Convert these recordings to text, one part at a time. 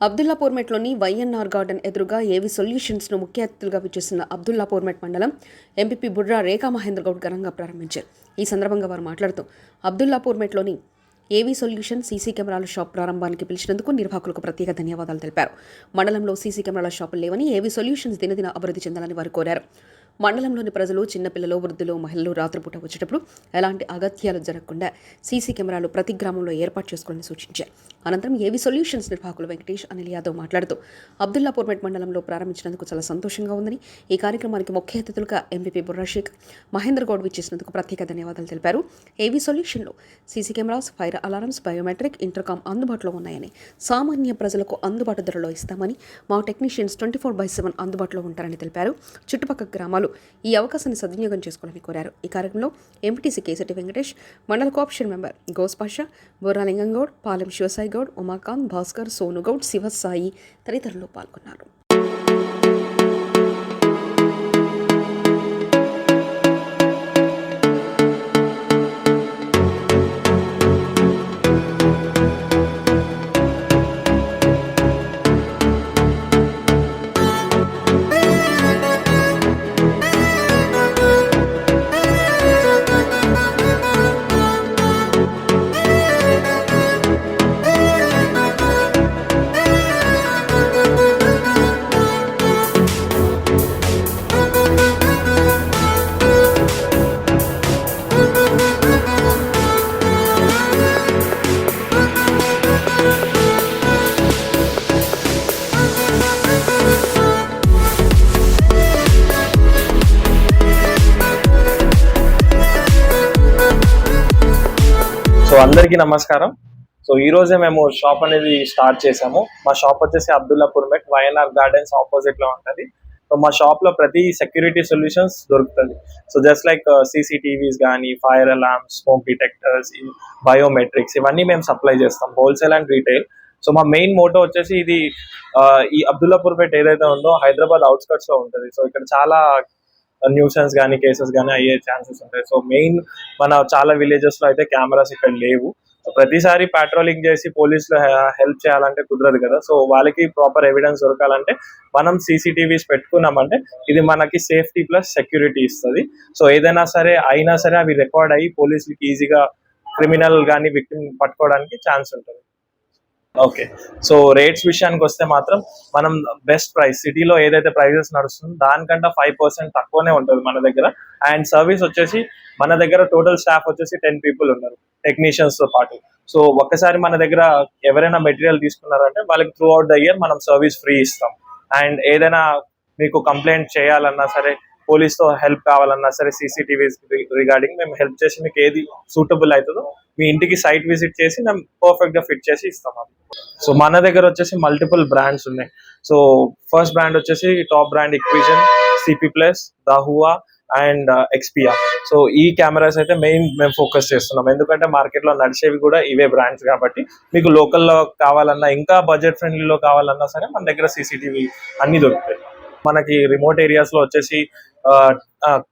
అబ్దుల్లాపూర్మెట్లోని YNR garden ఎదురుగా ఏవి సొల్యూషన్స్ను ముఖ్య అతిథులుగా విచ్చేసిన అబ్దుల్లాపూర్మెట్ మండలం ఎంపీపీ బుర్రా రేఖా మహేంద్ర గౌడ్ ఘనంగా ప్రారంభించారు. ఈ సందర్భంగా వారు మాట్లాడుతూ అబ్దుల్లాపూర్మెట్లోని ఏవీ సొల్యూషన్ సీసీ కెమెరాల షాప్ ప్రారంభానికి పిలిచినందుకు నిర్వాహకులకు ప్రత్యేక ధన్యవాదాలు తెలిపారు. మండలంలో సీసీ కెమెరాల షాపులు లేవని ఏవీ సొల్యూషన్స్ దినదిన అభివృద్ధి చెందాలని వారు కోరారు. మండలంలోని ప్రజలు చిన్నపిల్లలు వృద్ధులు మహిళలు రాత్రిపూట వచ్చేటప్పుడు ఎలాంటి అగత్యాలు జరగకుండా సీసీ కెమెరాలు ప్రతి గ్రామంలో ఏర్పాటు చేసుకోవాలని సూచించారు. అనంతరం ఏవి సొల్యూషన్స్? నిర్వాహకులు వెంకటేష్ అనిల్ యాదవ్ మాట్లాడుతూ అబ్దుల్లాపూర్మెట్ మండలంలో ప్రారంభించినందుకు చాలా సంతోషంగా ఉందని ఈ కార్యక్రమానికి ముఖ్య అతిథులుగా ఎంపీపీ బుర్రాషేక్ మహేంద్ర గౌడ్ విచ్చేసినందుకు ప్రత్యేక ధన్యవాదాలు తెలిపారు. AV సొల్యూషన్లో? CC cameras fire alarms biometric intercom అందుబాటులో ఉన్నాయని సామాన్య ప్రజలకు అందుబాటు ధరలో ఇస్తామని మా technicians twenty four by seven అందుబాటులో ఉంటారని తెలిపారు. చుట్టుపక్కల గ్రామాలు ఈ అవకాశాన్ని సద్వినియోగం చేసుకోవాలని కోరారు. ఈ కార్యక్రమంలో ఎంపీటీసీ కేసటి వెంకటేష్ మండల కోఆప్షన్ మెంబర్ గోస్పాషా పాషా గౌడ్ పాలెం శివసాయి గౌడ్ ఉమాకాంత్ భాస్కర్ సోను గౌడ్ శివసాయి తదితరులు పాల్గొన్నారు. అందరికీ నమస్కారం. సో ఈ రోజే మేము షాప్ అనేది స్టార్ట్ చేసాము మా షాప్ వచ్చేసి అబ్దుల్లాపూర్ మెట్ వైఎన్ఆర్ గార్డెన్స్ ఆపోజిట్లో ఉంటది. సో మా షాప్లో ప్రతి సెక్యూరిటీ సొల్యూషన్స్ దొరుకుతుంది. సో జస్ట్ లైక్ సీసీటీవీస్ కానీ fire alarms smoke detectors biometrics ఇవన్నీ మేము సప్లై చేస్తాం హోల్సేల్ అండ్ రీటైల్ సో మా మెయిన్ మోటో వచ్చేసి ఇది uh, ఈ అబ్దుల్లాపూర్ పేట్ ఏదైతే ఉందో హైదరాబాద్ అవుట్స్కట్స్లో ఉంటుంది. సో ఇక్కడ చాలా న్యూసెన్స్ కానీ కేసెస్ కానీ అయ్యే ఛాన్సెస్ ఉంటాయి. సో మెయిన్ మన చాలా విలేజెస్లో అయితే కెమెరాస్ ఇక్కడ లేవు. ప్రతిసారి పాట్రోలింగ్ చేసి పోలీసులు హెల్ప్ చేయాలంటే కుదరదు కదా. సో వాళ్ళకి ప్రాపర్ ఎవిడెన్స్ దొరకాలంటే మనం సీసీటీవీస్ పెట్టుకున్నామంటే ఇది మనకి సేఫ్టీ ప్లస్ సెక్యూరిటీ ఇస్తుంది. సో ఏదైనా సరే అయినా సరే అవి రికార్డ్ అయ్యి పోలీసులకి ఈజీగా క్రిమినల్ కానీ విక్టిమ్ పట్టుకోవడానికి ఛాన్స్ ఉంటుంది. ఓకే. సో రేట్స్ విషయానికి వస్తే మాత్రం మనం బెస్ట్ ప్రైస్ సిటీలో ఏదైతే ప్రైజెస్ నడుస్తుందో దానికంటే ఫైవ్ పర్సెంట్ తక్కువనే ఉంటుంది మన దగ్గర. అండ్ సర్వీస్ వచ్చేసి మన దగ్గర టోటల్ స్టాఫ్ వచ్చేసి టెన్ పీపుల్ ఉన్నారు టెక్నీషియన్స్తో పాటు. సో ఒక్కసారి మన దగ్గర ఎవరైనా మెటీరియల్ తీసుకున్నారంటే వాళ్ళకి త్రూ అవుట్ ద ఇయర్ మనం సర్వీస్ ఫ్రీ ఇస్తాం. అండ్ ఏదైనా మీకు కంప్లైంట్ చేయాలన్నా సరే పోలీస్తో హెల్ప్ కావాలన్నా సరే సీసీటీవీస్ రిగార్డింగ్ మేము హెల్ప్ చేసి మీకు ఏది సూటబుల్ అవుతుందో మీ ఇంటికి సైట్ విజిట్ చేసి మేము పర్ఫెక్ట్గా ఫిట్ చేసి ఇస్తాం సో మన దగ్గర వచ్చేసి మల్టిపుల్ బ్రాండ్స్ ఉన్నాయి. సో ఫస్ట్ బ్రాండ్ వచ్చేసి top brand Hikvision CP plus Dahua and uh, ఎక్స్పియా సో ఈ కెమెరాస్ అయితే మెయిన్ మేము ఫోకస్ చేస్తున్నాం. ఎందుకంటే మార్కెట్లో నడిచేవి కూడా ఇవే బ్రాండ్స్ కాబట్టి మీకు లోకల్లో కావాలన్నా ఇంకా బడ్జెట్ ఫ్రెండ్లీలో కావాలన్నా సరే మన దగ్గర సీసీటీవీ అన్ని దొరుకుతాయి. మనకి రిమోట్ ఏరియాస్లో వచ్చేసి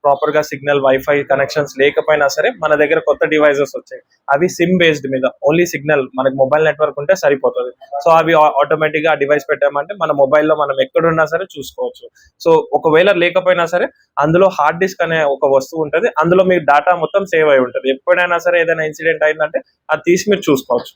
ప్రాపర్గా సిగ్నల్ వైఫై కనెక్షన్స్ లేకపోయినా సరే మన దగ్గర కొత్త డివైజెస్ వచ్చాయి. అవి సిమ్ బేస్డ్ మీద ఓన్లీ సిగ్నల్ మనకి మొబైల్ నెట్వర్క్ ఉంటే సరిపోతుంది. సో అవి ఆటోమేటిక్గా డివైస్ పెట్టామంటే మన మొబైల్లో మనం ఎక్కడున్నా సరే చూసుకోవచ్చు. సో ఒకవేళ లేకపోయినా సరే అందులో హార్డ్ డిస్క్ అనే ఒక వస్తువు ఉంటుంది. అందులో మీ డేటా మొత్తం సేవ్ అయి ఉంటుంది. ఎప్పుడైనా సరే ఏదైనా ఇన్సిడెంట్ అయిందంటే అది తీసి మీరు చూసుకోవచ్చు.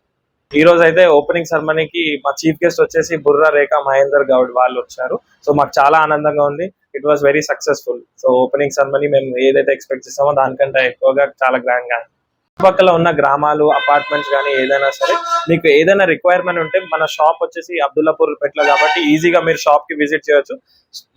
ఈ రోజు అయితే ఓపెనింగ్ సెరమనీకి మా చీఫ్ గెస్ట్ వచ్చేసి బుర్రా రేఖా మహేందర్ గౌడ్ వాళ్ళు వచ్చారు. సో మాకు చాలా ఆనందంగా ఉంది. It was very successful so opening ceremony మేము ఏదైతే ఎక్స్పెక్ట్ చేస్తామో దానికంటే ఎక్కువగా చాలా గ్రాండ్గా. చుట్టుపక్కల ఉన్న గ్రామాలు అపార్ట్మెంట్స్ కానీ ఏదైనా సరే మీకు ఏదైనా రిక్వైర్మెంట్ ఉంటే మన షాప్ వచ్చేసి అబ్దుల్లాపూర్ పెట్ల కాబట్టి ఈజీగా మీరు షాప్కి విజిట్ చేయొచ్చు.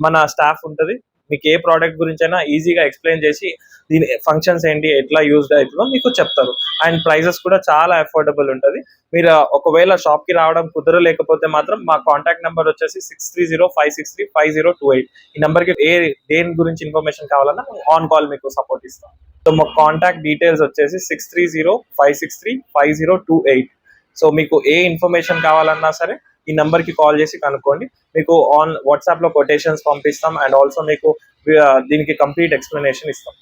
మన స్టాఫ్ ఉంటది. మీకు ఏ ప్రోడక్ట్ గురించి అయినా ఈజీగా ఎక్స్ప్లెయిన్ చేసి దీని ఫంక్షన్స్ ఏంటి ఎట్లా యూజ్ అవుతుందో మీకు చెప్తారు. అండ్ ప్రైజెస్ కూడా చాలా అఫోర్డబుల్ ఉంటుంది. మీరు ఒకవేళ షాప్కి రావడం కుదరలేకపోతే మాత్రం మా కాంటాక్ట్ నెంబర్ వచ్చేసి six three zero five six three five zero two eight ఈ నెంబర్కి ఏ దేని గురించి ఇన్ఫర్మేషన్ కావాలన్నా ఆన్ కాల్ మీకు సపోర్ట్ ఇస్తాం. సో మా కాంటాక్ట్ డీటెయిల్స్ వచ్చేసి six three zero five six three five zero two eight so మీకు ఏ ఇన్ఫర్మేషన్ కావాలన్నా సరే ఈ నంబర్కి కాల్ చేసి కనుక్కోండి. మీకు ఆన్ వాట్సాప్లో కొటేషన్స్ పంపిస్తాం. అండ్ ఆల్సో మీకు uh, దీనికి కంప్లీట్ ఎక్స్ప్లెనేషన్ ఇస్తాం.